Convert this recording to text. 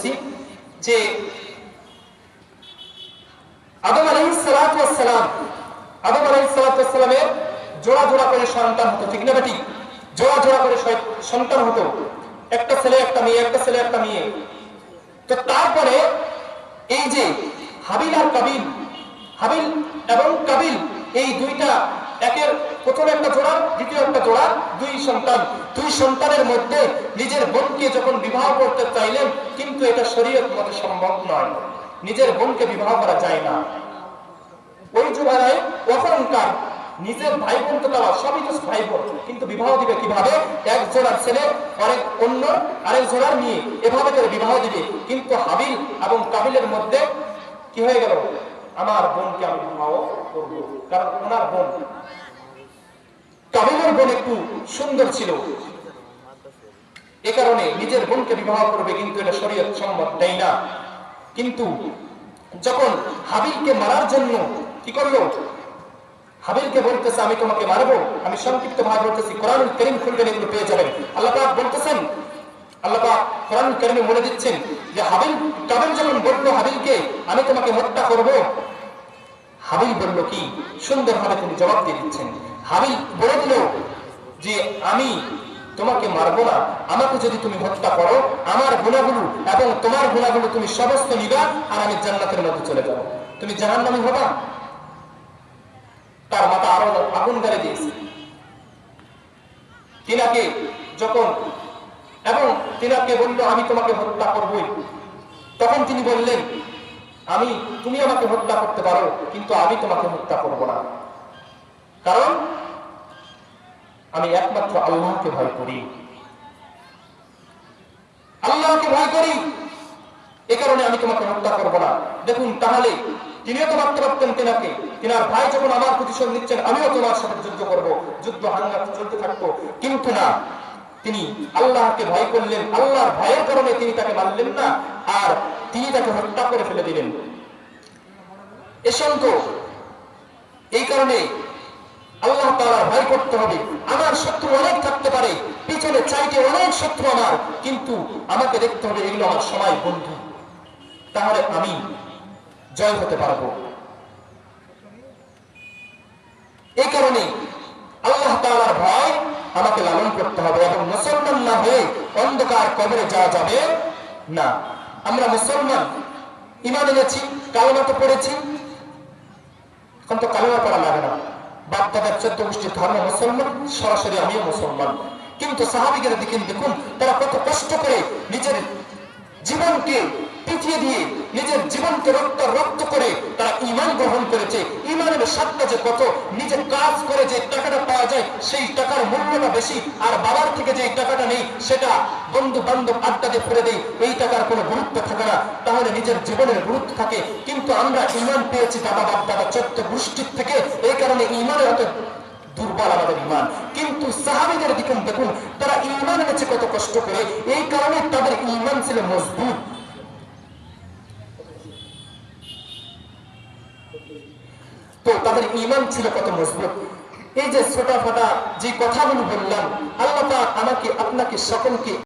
বলতেছি যে আদম আলাইহিস সালাতু সালাম, আদম আলাইহিস সালাতু সালামের জোড়া জোড়া করে সন্তান হতো, ঠিক না বেটি? জোড়া জোড়া করে সন্তান হতো। একটা ছেলে, একটা মেয়ে, একটা ছেলে, একটা মেয়ে। তো তারপরে এই যে হাবিল আর কাবিল, হাবিল এবং কাবিল এই দুইটা একের প্রথম একটা জোড়া, দ্বিতীয় একটা জোড়া, দুই সন্তান। দুই সন্তানের মধ্যে নিজের বোনকে যখন বিবাহ করতে চাইলেন, কিন্তু এটা শরীয়ত মতে সম্ভব নয়। নিজের বোনকে বিবাহ করা যায় না। ওই যুগায় তখনকার নিজের ভাই বোন তো দেওয়া সবই তো ভাই বোন কিন্তু বিবাহ দিবে কীভাবে? এক জোড়ার ছেলে, আরেক অন্য, আরেক জোড়ার মেয়ে, এভাবে করে বিবাহ দিবে। কিন্তু হাবিল এবং কাবিলের মধ্যে কি হয়ে গেল? আমার বোনকে আমি বিবাহ করব। কারণ ওনার বোন কাবিলের বোন একটু সুন্দর ছিল। এ কারণে নিজের বোনকে বিবাহ করবে, কিন্তু এটা শরীয়ত সম্মত দেয় না। কিন্তু যখন হাবিলকে মারার জন্য কি করল? হাবিলকে বলতেছে, আমি তোমাকে মারবো, আমি সংক্ষিপ্ত ভাবে বলতেছি কোরআন করিম খুলবেন, এগুলো পেয়ে যাবেন। আল্লাহ বলতেছেন আমি তোমাকে হত্যা করব। হাবিল বলল কি? সুন্দরভাবে তিনি জবাব দিয়ে দিচ্ছেন। হাবিল বলে দিল যে আমি তোমাকে না। আমাকে যদি তুমি হত্যা করো, আমার গুণাগুলো এবং তোমার গুণাগুলো তুমি সমস্ত নিবা আর আমি জান্নাতের মধ্যে চলে যাব। তুমি জাহান্নামী হবা? তার মাথা আরও আগুন ধরে দিয়েছে। তিনাকে যখন এবং তিনাকে বলল, আমি তোমাকে হত্যা করবই। তখন তিনি বললেন, আমি, তুমি আমাকে হত্যা করতে পারো, কিন্তু আমি তোমাকে হত্যা করব না। কারণ আমি একমাত্র আল্লাহকে ভয় করি। আল্লাহকে ভয় করি। এ কারণে আমি তোমাকে হত্যা করব না। দেখুন, তাহলে তিনিও তো ভাবতে পারতেন তেনাকে। তেনার ভাই যখন আমার প্রতিশোধ নিচ্ছেন, আমিও তোমার সাথে যুদ্ধ করব। যুদ্ধ হাঙ্গা চলতে থাকতো কিন্তু না তিনি আল্লাহকে ভয় করলেন, আল্লাহর ভয়ের কারণে তিনি তাকে মারলেন না, আর তিনি তাকে হত্যা করে ফেলে দিলেন। এ সঙ্গে, এই কারণে আল্লাহ তাআলা ভয় করতে হবে। আমার শত্রু অনেক থাকতে পারে, পিছনে চাইতে অনেক শত্রু আমার, কিন্তু আমাকে দেখতে হবে এগুলো আমার সময় বন্ধু। তাহলে আমি জয় হতে পারব এই কারণে আল্লাহ তাআলার ভয় আমাকে লালন করতে হবে এখন মুসলমান না হয়ে অন্ধকার কবরে যাওয়া যাবে না। আমরা মুসলমান ইমান এনেছি, কালমা তো পড়েছি। এখন তো কালমা পড়া লাগে না। বাচ্চাদের চোদ্দ গোষ্ঠীর ধর্ম মুসলমান, সরাসরি আমিও মুসলমান। কিন্তু সাহাবিগের দিকে দেখুন, তারা কত কষ্ট করে নিজের জীবনকে পিছিয়ে দিয়ে নিজের জীবনকে রক্ত রক্ত করে তারা ইমান গ্রহণ করেছে। ইমানের স্বাদটা যে কত নিজের কাজ করে যে টাকাটা পাওয়া যায়, সেই টাকার মূল্যটা বেশি, আর বাবার থেকে যে টাকাটা নেই, সেটা বন্ধু বান্ধব আড্ডা দিয়ে ফেলে দেয় এই টাকার কোনো গুরুত্ব থাকে না। তাহলে নিজের জীবনের গুরুত্ব থাকে। কিন্তু আমরা ইমান পেয়েছি দাদা, বাপ, দাদা চোদ্দ গোষ্ঠীর থেকে। এই কারণে ইমানের এত দুর্বল আমাদের ইমান কিন্তু সাহাবিদের দিকে দেখুন, তারা ইমান এনেছে কত কষ্ট করে। এই কারণে ইমান ছিল মজবুত। তো তাদের ইমান ছিল কত মজবুত। এই যে ছোটা ফাটা যে কথাগুলো বললাম, আল্লাহ আমাকে, আপনাকে, সকলকে